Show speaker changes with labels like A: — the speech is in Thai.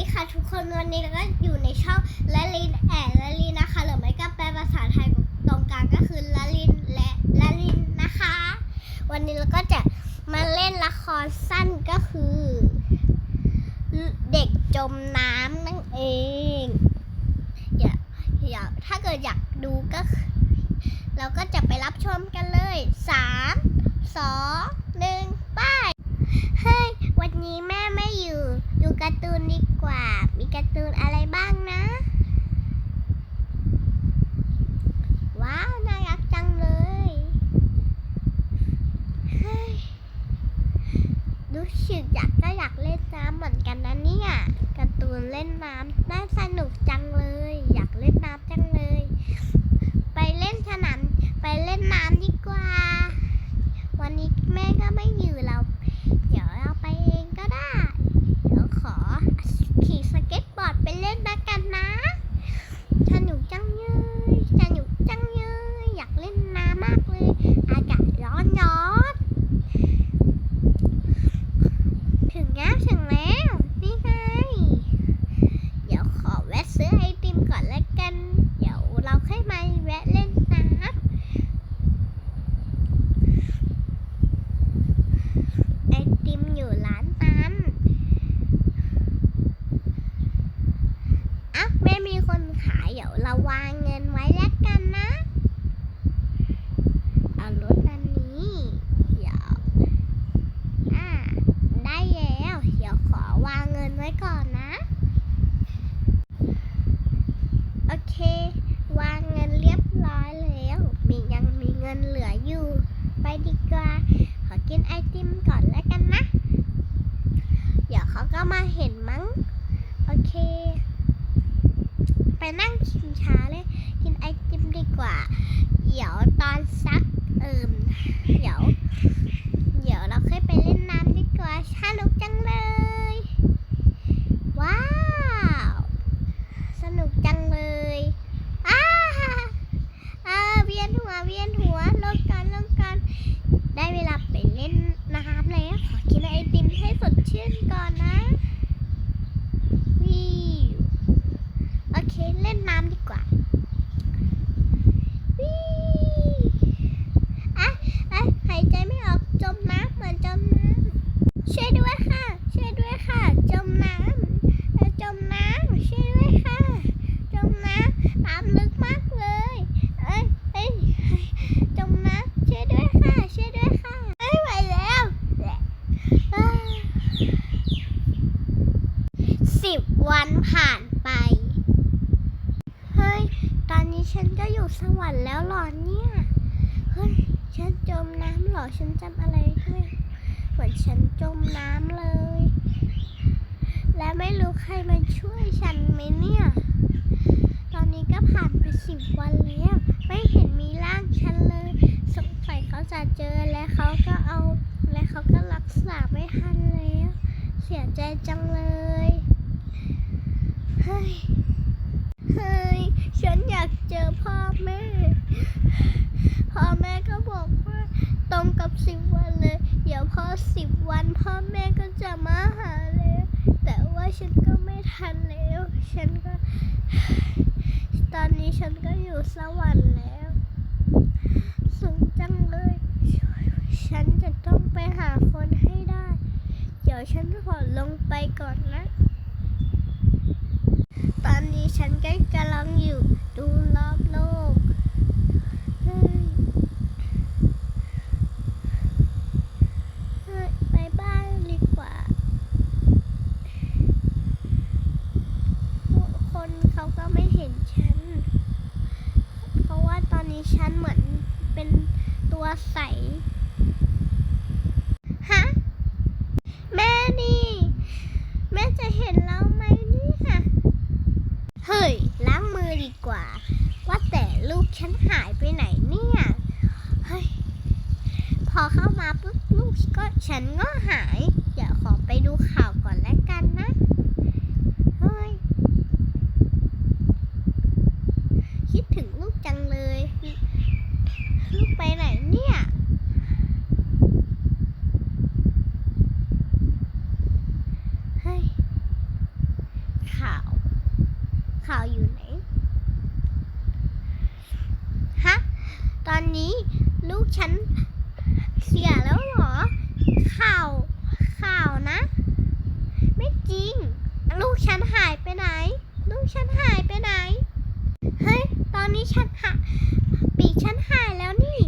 A: ดีค่ะทุกคนวันนี้เราก็อยู่ในช่องละลินแอนละลินนะคะหรือไม่ก็แปลภาษาไทยตรงกลางก็คือละลินและละลินนะคะ วันนี้เราก็จะมาเล่นละครสั้นก็คือ เด็กจมน้ำนั่นเองอย่าอย่าถ้าเกิดอยากดูก็เราก็จะไปรับชมกันเลยสามสองหนึ่งไปเฮ้ย วันนี้แม่ไม่อยู่ดูการ์ตูนดีกว่า มีการ์ตูนอะไรบ้างนะ ว้าว น่ารักจังเลย รู้สึกอยากก็อยากเล่นน้ำเหมือนกันนะเนี่ยการ์ตูนเล่นน้ำน่าสนุกจังเลย อยากเล่นน้ำจังเลย ไปเล่นสนามไปเล่นน้ำดีกว่า วันนี้แม่ก็ไม่อยู่เรา เดี๋ยวเราไปเองก็ได้ เดี๋ยวขอขี่สเก็ตบอร์ดไปเล่นด้วยกันนะ สนุกจังเลยสนุกจังเลยอยากเล่นน้ำมากเลย อากาศร้อนร้อนถึงแล้วถึงแล้ว นี่ไง เดี๋ยวขอแวะซื้อไอติมก่อนแล้วกัน เดี๋ยวเราค่อยมาแวะเล่นน้ำ ไอติมอยู่ร้านนั้นอะ ไม่มีคนขายเดี๋ยวเราวางเงินไว้แล้วกันนะ เอารถอันนี้เดี๋ยวอ่าได้แล้วเดี๋ยวขอวางเงินไว้ก่อนนะ โอเค วางเงินเรียบร้อยแล้ว มียังมีเงินเหลืออยู่ ไปดีกว่า ขอกินไอติมก่อนแล้วกันนะ เดี๋ยวเขาก็มาเห็นมั้ง โอเค ไปนั่งชิมช้าเลย กินไอติมดีกว่า เดี๋ยวตอนซักเอิมเดี๋ยว เดี๋ยวเราค่อยไปเล่นน้ำดีกว่าสนุกจังเลย ว้าว สนุกจังเลยอ้าอ่าเวียนหัว เวียนหัวลงกันลงกัน ได้เวลาไปเล่นน้ำแล้ว ขอกินไอติมให้สดชื่นก่อนนะวิวโอเค เล่นน้ำดีกว่าวิอะอะหายใจไม่ออกจมน้ำเหมือนจมน้ำช่วยด้วยค่ะ ช่วยด้วยค่ะ จมน้ำจมน้ำช่วยด้วยค่ะ จมน้ำน้ำลึกมากเลย เอ้ยเอ้ยจมน้ำช่วยด้วยค่ะ ช่วยด้วยค่ะไม่ไหวแล้วสิบวันผ่านไป เฮ้ย ตอนนี้ฉันก็อยู่สวรรค์แล้วหรอเนี่ย เฮ้ย ฉันจมน้ำเหรอ ฉันจำอะไรด้วยเหมือนฉันจมน้ำเลย และไม่รู้ใครมาช่วยฉันไหมเนี่ย ตอนนี้ก็ผ่านไปสิบวันแล้ว ไม่เห็นมีร่างฉันเลย สงสัยเขาจะเจอและเขาก็เอา และเขาก็รักษาไม่ทันแล้ว เสียใจจังเลย เฮ้ย เฮ้ย ฉันอยากเจอพ่อแม่ พ่อแม่ก็บอกว่าตรงกับ สิบวันเลย เดี๋ยวพอสิบวันพ่อแม่ก็จะมาหาแล้ว แต่ว่าฉันก็ไม่ทันแล้ว ฉันก็ ตอนนี้ฉันก็อยู่สวรรค์แล้วสูงจังเลย ฉันจะต้องไปหาคนให้ได้ เดี๋ยวฉันขอลงไปก่อนนะ ตอนนี้ฉันก็กำลังอยู่ ใส ตอนนี้ลูกฉันเสียแล้วเหรอ ข่าวข่าวนะ ไม่จริง ลูกฉันหายไปไหน ลูกฉันหายไปไหน เฮ้ย ตอนนี้ฉันหาปีกฉันหายแล้วนี่